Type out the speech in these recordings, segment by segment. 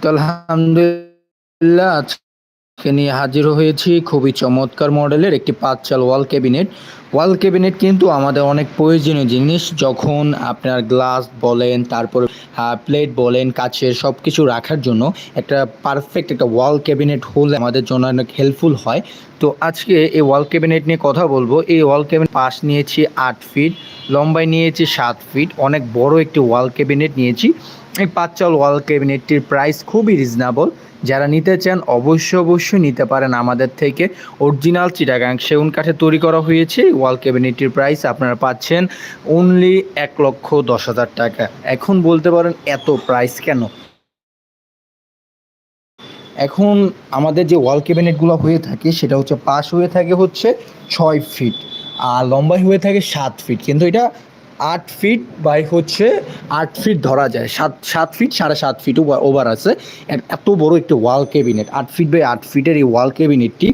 তো আলহামদুলিল্লাহ নিয়ে হাজির হয়েছি। খুবই চমৎকার মডেলের একটি পাঁচ চাল ওয়াল ক্যাবিনেট। ওয়াল ক্যাবিনেট কিন্তু আমাদের অনেক প্রয়োজনীয় জিনিস, যখন আপনার গ্লাস বলেন, তারপর প্লেট বলেন কাছের সব কিছু রাখার জন্য একটা পারফেক্ট একটা ওয়াল ক্যাবিনেট হলে আমাদের জন্য অনেক হেল্পফুল হয়। তো আজকে এই ওয়াল ক্যাবিনেট নিয়ে কথা বলব। এই ওয়াল ক্যাবিনেট পাশ নিয়েছি আট ফিট, লম্বায় নিয়েছি সাত ফিট, অনেক বড় একটি ওয়াল ক্যাবিনেট নিয়েছি। এই পাঁচ চাল ওয়াল ক্যাবিনেটটির প্রাইস খুবই রিজনেবল। যারা নিতে চান অবশ্যই অবশ্যই নিতে পারেন আমাদের থেকে। অরিজিনাল চিটাগাং সেগুন কাঠে তৈরি করা হয়েছে। ওয়াল ক্যাবিনেটটির প্রাইস আপনারা পাচ্ছেন অনলি এক লক্ষ দশ হাজার টাকা। এখন বলতে পারেন এত প্রাইস কেন? এখন আমাদের যে ওয়াল ক্যাবিনেটগুলো হয়ে থাকে, সেটা হচ্ছে পাশ হয়ে থাকে হচ্ছে ছয় ফিট আর লম্বাই হয়ে থাকে সাত ফিট কিন্তু এটা আট ফিট বাই হচ্ছে আট ফিট ধরা যায়। সাত সাত ফিট সাড়ে সাত ফিট ওভার আছে। এত বড় একটি ওয়াল কেবিনেট আট ফিট বাই আট ফিটের এই ওয়াল ক্যাবিনেটটি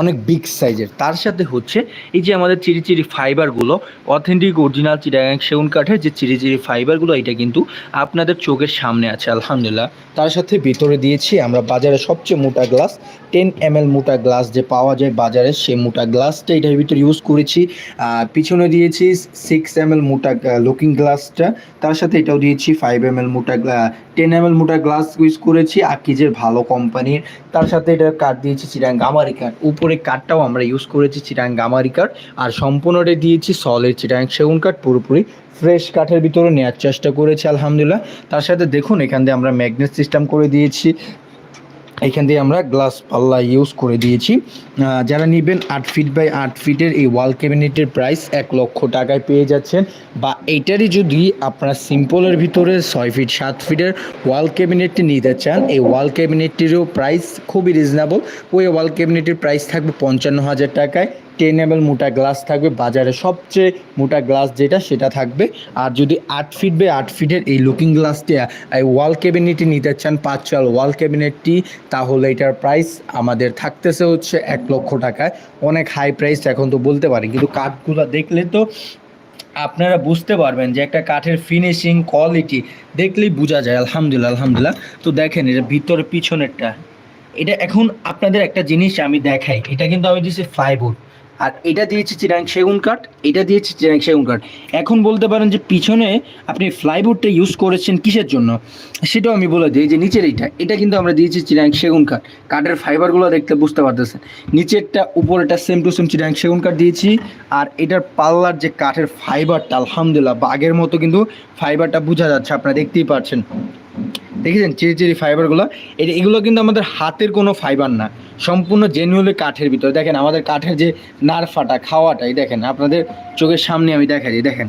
অনেক বিগ সাইজের তার সাথে হচ্ছে এই যে আমাদের চিরি চিরি ফাইবারগুলো অথেন্টিক অরিজিনাল চিটাগাং সেগুন কাঠের যে চিরি চিরি ফাইবারগুলো এটা কিন্তু আপনাদের চোখের সামনে আছে, আলহামদুলিল্লাহ। তার সাথে ভিতরে দিয়েছি আমরা বাজারে সবচেয়ে মোটা গ্লাস টেন এম এল মোটা গ্লাস যে পাওয়া যায় বাজারে, সেই মোটা গ্লাসটা এটার ভিতরে ইউজ করেছি। পিছনে দিয়েছি সিক্স এম এল মোটা লুকিং গ্লাসটা তার সাথে এটাও দিয়েছি ফাইভ এম এল মোটা টেন এম এল মোটা গ্লাস ইউজ করেছি, আকিজের ভালো কোম্পানির তার সাথে এটা কাঠ দিয়েছি চিরাং গামারি কাঠ উপরে কাঠটাও আমরা ইউজ করেছি চিটাং গামারি কাঠ আর সম্পূর্ণটা দিয়েছি সলের চিটাং সেগুন কাঠ পুরোপুরি ফ্রেশ কাঠের ভিতরে নেওয়ার চেষ্টা করেছি, আলহামদুলিল্লাহ। তার সাথে দেখুন, এখান দিয়ে আমরা ম্যাগনেট সিস্টেম করে দিয়েছি। এখান দিয়ে আমরা গ্লাস পাল্লা ইউজ করে দিয়েছি। যারা নেবেন আট ফিট বাই আট ফিটের এই ওয়াল ক্যাবিনেটের প্রাইস এক লক্ষ টাকায় পেয়ে যাচ্ছেন। বা এইটারই যদি আপনারা সিম্পলের ভিতরে ছয় ফিট সাত ফিটের ওয়াল ক্যাবিনেটটি নিতে চান, এই ওয়াল ক্যাবিনেটটিরও প্রাইস খুবই রিজনেবল ওই ওয়াল ক্যাবিনেটের প্রাইস থাকবে পঞ্চান্ন হাজার টাকায়। টেন মোটা গ্লাস থাকবে, বাজারে সবচেয়ে মোটা গ্লাস যেটা, সেটা থাকবে। আর যদি আট ফিট বাই আট ফিটের এই লুকিং গ্লাসটি ওয়াল ক্যাবিনেটটি নিতে চান পাঁচ চাল ওয়াল ক্যাবিনেটটি তাহলে এটার প্রাইস আমাদের থাকতেছে হচ্ছে এক লক্ষ টাকায়। অনেক হাই প্রাইস এখন তো বলতে পারি, কিন্তু কাঠগুলো দেখলে তো আপনারা বুঝতে পারবেন যে একটা কাঠের ফিনিশিং কোয়ালিটি দেখলেই বোঝা যায়, আলহামদুলিল্লাহ আলহামদুলিল্লাহ। তো দেখেন এটা ভিতরে পিছনেরটা, এটা এখন আপনাদের একটা জিনিস আমি দেখাই, এটা কিন্তু আমি দিয়েছি ফ্লাইবোর্ড আর এটা দিয়েছি চিরাং সেগুন কাঠ, এটা দিয়েছি চিরাং সেগুন কাঠ। এখন বলতে পারেন যে পিছনে আপনি ফ্লাইবোর্ডটা ইউজ করেছেন কিসের জন্য? সেটাও আমি বলে দিই যে নিচের এইটা, এটা কিন্তু আমরা দিয়েছি চিরাং সেগুন কাঠ। কাঠের ফাইবারগুলো দেখতে বুঝতে পারতেছেন। নিচেরটা উপরেটা সেম টু সেম চিরাং সেগুন কাঠ দিয়েছি, আর এটার পাল্লার যে কাঠের ফাইবারটা আলহামদুলিল্লাহ বাগের মতো কিন্তু ফাইবারটা বোঝা যাচ্ছে, আপনারা দেখতেই পাচ্ছেন দেখেছেন? চিরি চিরি ফাইবারগুলো এটা এগুলো কিন্তু আমাদের হাতের কোনো ফাইবার না। সম্পূর্ণ জেনুয়েলি কাঠের ভিতরে। দেখেন, আমাদের কাঠের যে নারফাটা, খাওয়াটা, এই দেখেন, আপনাদের চোখের সামনে আমি দেখা দিই, দেখেন।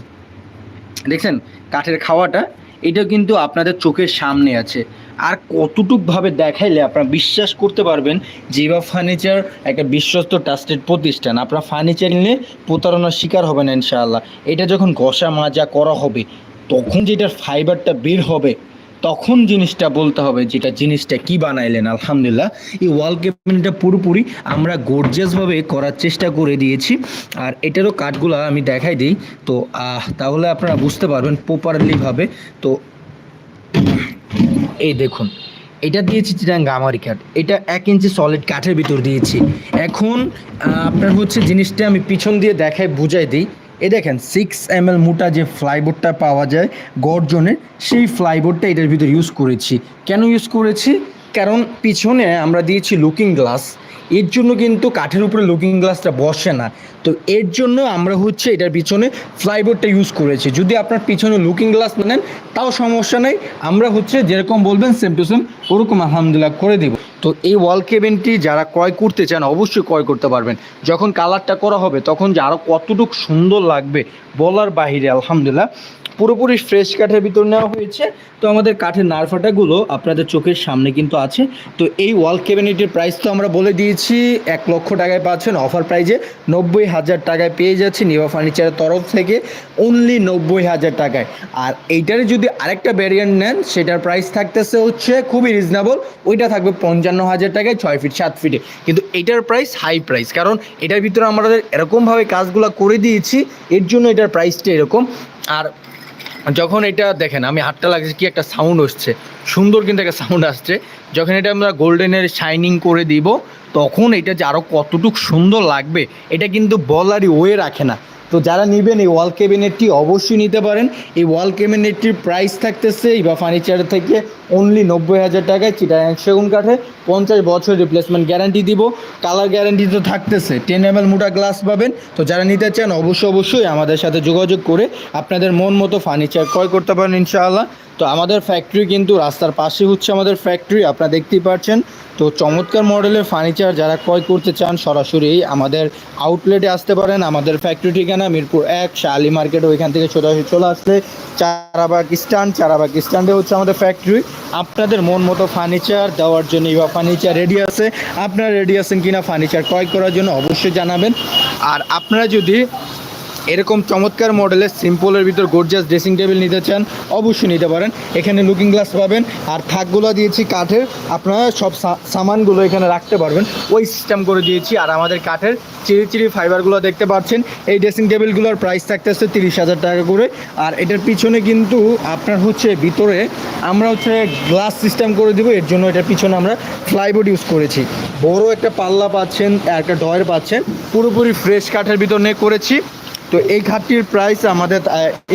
দেখছেন? কাঠের খাওয়াটা এটা কিন্তু আপনাদের চোখের সামনে আছে। আর কতটুকভাবে দেখাইলে আপনারা বিশ্বাস করতে পারবেন জিবা ফার্নিচার একটা বিশ্বস্ত ট্রাস্টেড প্রতিষ্ঠান। আপনারা ফার্নিচার নিলে প্রতারণার শিকার হবেন ইনশাআল্লাহ। এটা যখন ঘষা মাজা করা হবে, তখন যেটার ফাইবারটা বের হবে তখন জিনিসটা বলতে হবে যেটা জিনিসটা কি বানাইলেন, আলহামদুলিল্লাহ। এই ওয়াল ক্যাবিনেটটা পুরোপুরি আমরা গর্জিয়াসভাবে করার চেষ্টা করে দিয়েছি। আর এটারও কাঠগুলো আমি দেখাই দিই। তো তাহলে আপনারা বুঝতে পারবেন প্রপারলিভাবে তো, এই দেখুন, এটা দিয়েছি চিটাং গামারি কাঠ। এটা এক ইঞ্চি সলিড কাঠের ভিতর দিয়েছি। এখন আপনার হচ্ছে জিনিসটা আমি পিছন দিয়ে দেখাই বুঝাই দিই। এ দেখেন সিক্স এম এল মোটা যে ফ্লাইবোর্ডটা পাওয়া যায়, গর্জনের, সেই ফ্লাইবোর্ডটা এটার ভিতরে ইউজ করেছি। কেন ইউজ করেছি? কারণ পিছনে আমরা দিয়েছি লুকিং গ্লাস এর জন্য কিন্তু কাঠের উপরে লুকিং গ্লাসটা বসে না। তো এর জন্য আমরা হচ্ছে এটার পিছনে ফ্লাইবোর্ডটা ইউজ করেছি। যদি আপনার পিছনে লুকিং গ্লাস নেন, তাও সমস্যা নেই। আমরা হচ্ছে যেরকম বলবেন সেম টু সেম ওরকম আলহামদুলিল্লাহ করে দেব। তো এই ওয়াল কেবিনটি যারা ক্রয় করতে চান, অবশ্যই ক্রয় করতে পারবেন। যখন কালারটা করা হবে, তখন যে আরও কতটুকু সুন্দর লাগবে বলার বাহিরে আলহামদুলিল্লাহ। পুরোপুরি ফ্রেশ কাঠের ভিতর নেওয়া হয়েছে। তো আমাদের কাঠের নারফাটাগুলো আপনাদের চোখের সামনে কিন্তু আছে। তো এই ওয়াল ক্যাবিনেটের প্রাইস তো আমরা বলে দিয়েছি, এক লক্ষ টাকায় পাচ্ছেন অফার প্রাইজে নব্বই হাজার টাকায় পেয়ে যাচ্ছে নিভা ফার্নিচারের তরফ থেকে অনলি নব্বই হাজার টাকায়। আর এইটারে যদি আরেকটা ভ্যারিয়েন্ট নেন, সেটার প্রাইস থাকতেছে হচ্ছে খুবই রিজনেবল ওইটা থাকবে পঞ্চান্ন হাজার টাকায় ছয় ফিট সাত ফিটে কিন্তু এটার প্রাইস হাই প্রাইস কারণ এটার ভিতরে আমাদের এরকমভাবে কাজগুলো করে দিয়েছি, এর জন্য এটার প্রাইসটা এরকম। আর যখন এটা দেখেন, আমি হাতটা লাগছে কি একটা সাউন্ড হচ্ছে সুন্দর কিন্তু একটা সাউন্ড আসছে। যখন এটা আমরা গোল্ডেনের শাইনিং করে দিব, তখন এটা যে আরও কতটুকু সুন্দর লাগবে, এটা কিন্তু বলারই ওয়ে রাখে না। তো যারা নেবেন এই ওয়াল ক্যাবিনেটটি অবশ্যই নিতে পারেন। এই ওয়াল ক্যাবিনেটটির প্রাইস থাকতেছে বা ফার্নিচার থেকে অনলি নব্বই হাজার টাকায় চিটাগাং সেগুন কাঠে পঞ্চাশ বছর রিপ্লেসমেন্ট গ্যারান্টি দিব। কালার গ্যারান্টি তো থাকতেছে। টেন এম এল মোটা গ্লাস পাবেন। তো যারা নিতে চান অবশ্যই অবশ্যই আমাদের সাথে যোগাযোগ করে আপনাদের মন মতো ফার্নিচার ক্রয় করতে পারেন ইনশাআল্লাহ। তো আমাদের ফ্যাক্টরি কিন্তু রাস্তার পাশে হচ্ছে আমাদের ফ্যাক্টরি আপনারা দেখতেই পাচ্ছেন তো চমৎকার মডেলের ফার্নিচার যারা ক্রয় করতে চান সরাসরি আমাদের আউটলেটে আসতে পারেন। আমাদের ফ্যাক্টরি ঠিকানা মিরপুর এক, শালি মার্কেট ওইখান থেকে সরাসরি চলে আসলে চারাবাগ স্ট্যান্ড। চারাবাগ স্ট্যান্ডে হচ্ছে আমাদের ফ্যাক্টরি আপনাদের মন মতো ফার্নিচার দেওয়ার জন্য বা ফার্নিচার রেডি আছে। আপনারা রেডি আছেন কিনা ফার্নিচার ক্রয় করার জন্য অবশ্যই জানাবেন। আর আপনারা যদি এরকম চমৎকার মডেলের সিম্পলের ভিতর গর্জিয়াস ড্রেসিং টেবিল নিতে চান, অবশ্যই নিতে পারেন। এখানে লুকিং গ্লাস পাবেন, আর থাকগুলো দিয়েছি কাঠের। আপনারা সব সামানগুলো এখানে রাখতে পারবেন। ওই সিস্টেম করে দিয়েছি, আর আমাদের কাঠের চিরি চিরি ফাইবারগুলো দেখতে পাচ্ছেন। এই ড্রেসিং টেবিলগুলোর প্রাইস থাকতেছে তিরিশ হাজার টাকা করে। আর এটার পিছনে কিন্তু আপনার হচ্ছে ভিতরে আমরা হচ্ছে গ্লাস সিস্টেম করে দিব। এর জন্য এটার পিছনে আমরা ফ্লাইবোর্ড ইউজ করেছি। বড় একটা পাল্লা পাচ্ছেন একটা ডয়ের পাচ্ছেন। পুরোপুরি ফ্রেশ কাঠের ভিতর নিয়ে করেছি। তো এই খাটটির প্রাইস আমাদের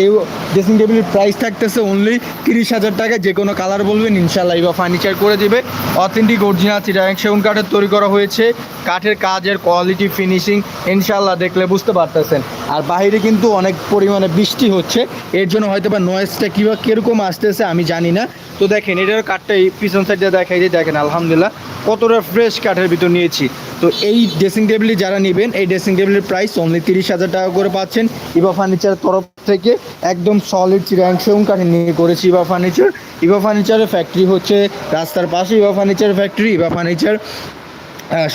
এই ড্রেসিং টেবিলের প্রাইস থাকতেছে অনলি তিরিশ হাজার টাকা যে কোনো কালার বলবেন ইনশাল্লাহ এবার ফার্নিচার করে দেবে। অথেন্টিক অরিজিনাল চিটাগাং সেগুন কাঠের তৈরি করা হয়েছে। কাঠের কাজের কোয়ালিটি ফিনিশিং ইনশাল্লাহ দেখলে বুঝতে পারতেছেন। আর বাইরে কিন্তু অনেক পরিমাণে বৃষ্টি হচ্ছে। এর জন্য হয়তো বা নয়েজটা কীভাবে কীরকম আসতেছে আমি জানি না। তো দেখেন, এটার কাঠটা এই পিছন সাইডটা দেখাই যে দেখেন, আলহামদুলিল্লাহ, কতটা ফ্রেশ কাঠের ভিতর নিয়েছি। তো এই ড্রেসিং টেবিলটি যারা নেবেন, এই ড্রেসিং টেবিলের প্রাইস অনলি তিরিশ হাজার টাকা করে পাচ্ছেন। ইভা ফার্নিচারের তরফ থেকে একদম সলিড চিরাং সেগুন কাঠে নিয়ে করেছি ইভা ফার্নিচার ইভা ফার্নিচারের ফ্যাক্টরি হচ্ছে রাস্তার পাশে Eva furniture factory Eva furniture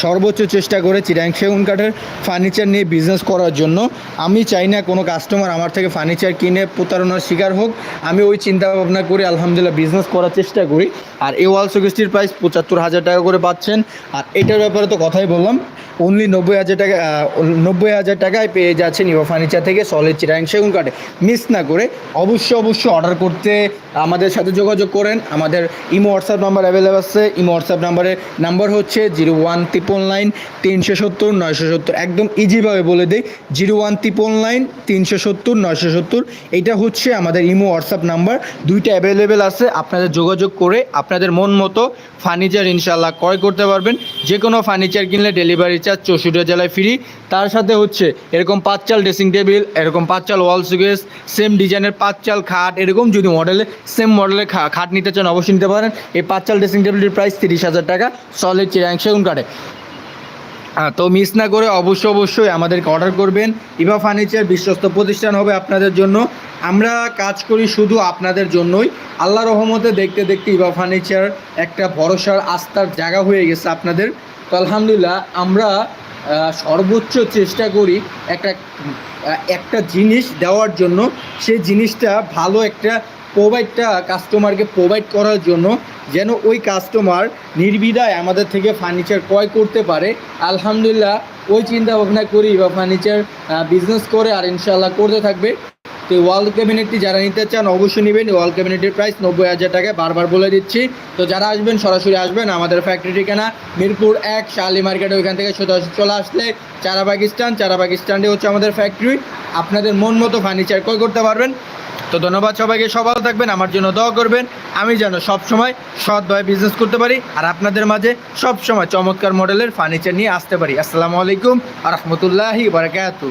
সর্বোচ্চ চেষ্টা করে চিরাং সেগুন কাঠের ফার্নিচার নিয়ে বিজনেস করার জন্য। আমি চাই না কোনো কাস্টমার আমার থেকে ফার্নিচার কিনে প্রতারণার শিকার হোক। আমি ওই চিন্তা ভাবনা করে আলহামদুলিল্লাহ বিজনেস করার চেষ্টা করি। আর এই ওয়াল শোকেসটির প্রাইস পঁচাত্তর হাজার টাকা করে পাচ্ছেন। আর এটার ব্যাপারে তো কথাই বললাম অনলি নব্বই হাজার টাকা, নব্বই হাজার টাকায় পেয়ে যাচ্ছেন ইভা ফার্নিচার থেকে সলিড চিরাং সেগুন কাঠে। মিস না করে অবশ্যই অবশ্যই অর্ডার করতে আমাদের সাথে যোগাযোগ করেন। আমাদের ইমো হোয়াটসঅ্যাপ নাম্বার অ্যাভেলেবল আছে। ইমো হোয়াটসঅ্যাপ নাম্বারের নাম্বার হচ্ছে জিরো ওয়ান ত্রিপল নাইন তিনশো সত্তর নয়শো সত্তর। একদম ইজিভাবে বলে দিই জিরো ওয়ান ত্রিপল নাইন তিনশো সত্তর নয়শো সত্তর। এটা হচ্ছে আমাদের ইমো হোয়াটসঅ্যাপ নাম্বার দুইটা অ্যাভেলেবেল আছে আপনাদের যোগাযোগ করে আপনাদের মন মতো ফার্নিচার ইনশাল্লাহ ক্রয় করতে পারবেন। যে কোনো ফার্নিচার কিনলে ডেলিভারি চার্জ চৌষট্টি জেলায় ফ্রি তার সাথে হচ্ছে এরকম পাঁচ চাল ড্রেসিং টেবিল এরকম পাঁচ চাল ওয়াল সুগেস সেম ডিজাইনের পাঁচ চাল খাট এরকম যদি মডেলে সেম মডেলের খাট নিতে চান অবশ্যই নিতে পারেন। এই পাঁচ চাল ড্রেসিং টেবিলটির প্রাইস তিরিশ হাজার টাকা। সলিড চিরাং সেগুন আহ, তো মিস না করে অবশ্যই অবশ্যই আমাদেরকে অর্ডার করবেন। ইভা ফার্নিচার বিশ্বস্ত প্রতিষ্ঠান হবে আপনাদের জন্য। আমরা কাজ করি শুধু আপনাদের জন্যই। আল্লাহ রহমতে দেখতে দেখতে ইভা ফার্নিচার একটা ভরসার আস্থার জায়গা হয়ে গেছে আপনাদের। তো আলহামদুলিল্লাহ, আমরা সর্বোচ্চ চেষ্টা করি একটা একটা জিনিস দেওয়ার জন্য। সেই জিনিসটা ভালো একটা প্রোভাইডটা কাস্টমারকে প্রোভাইড করার জন্য যেন ওই কাস্টমার নির্বিধায় আমাদের থেকে ফার্নিচার ক্রয় করতে পারে। আলহামদুলিল্লাহ, ওই চিন্তা ভাবনা করি বা ফার্নিচার বিজনেস করে আর ইনশাল্লাহ করতে থাকবে। তো ওয়াল ক্যাবিনেটটি যারা নিতে চান অবশ্যই নেবেন। ওয়াল ক্যাবিনেটের প্রাইস নব্বই হাজার টাকা বারবার বলে দিচ্ছি। তো যারা আসবেন, সরাসরি আসবেন। আমাদের ফ্যাক্টরি ঠিকানা মিরপুর এক, শালি মার্কেটে ওইখান থেকে চলে আসলে চারা পাকিস্তান চারা পাকিস্তানে হচ্ছে আমাদের ফ্যাক্টরি আপনাদের মন মতো ফার্নিচার ক্রয় করতে পারবেন। তো ধন্যবাদ সবাইকে, সবাই থাকবেন, আমার জন্য দোয়া করবেন। আমি যেন সবসময় সৎভাবে বিজনেস করতে পারি আর আপনাদের মাঝে সবসময় চমৎকার মডেলের ফার্নিচার নিয়ে আসতে পারি। আসসালামু আলাইকুম আ রহমতুল্লাহি বারাকাতু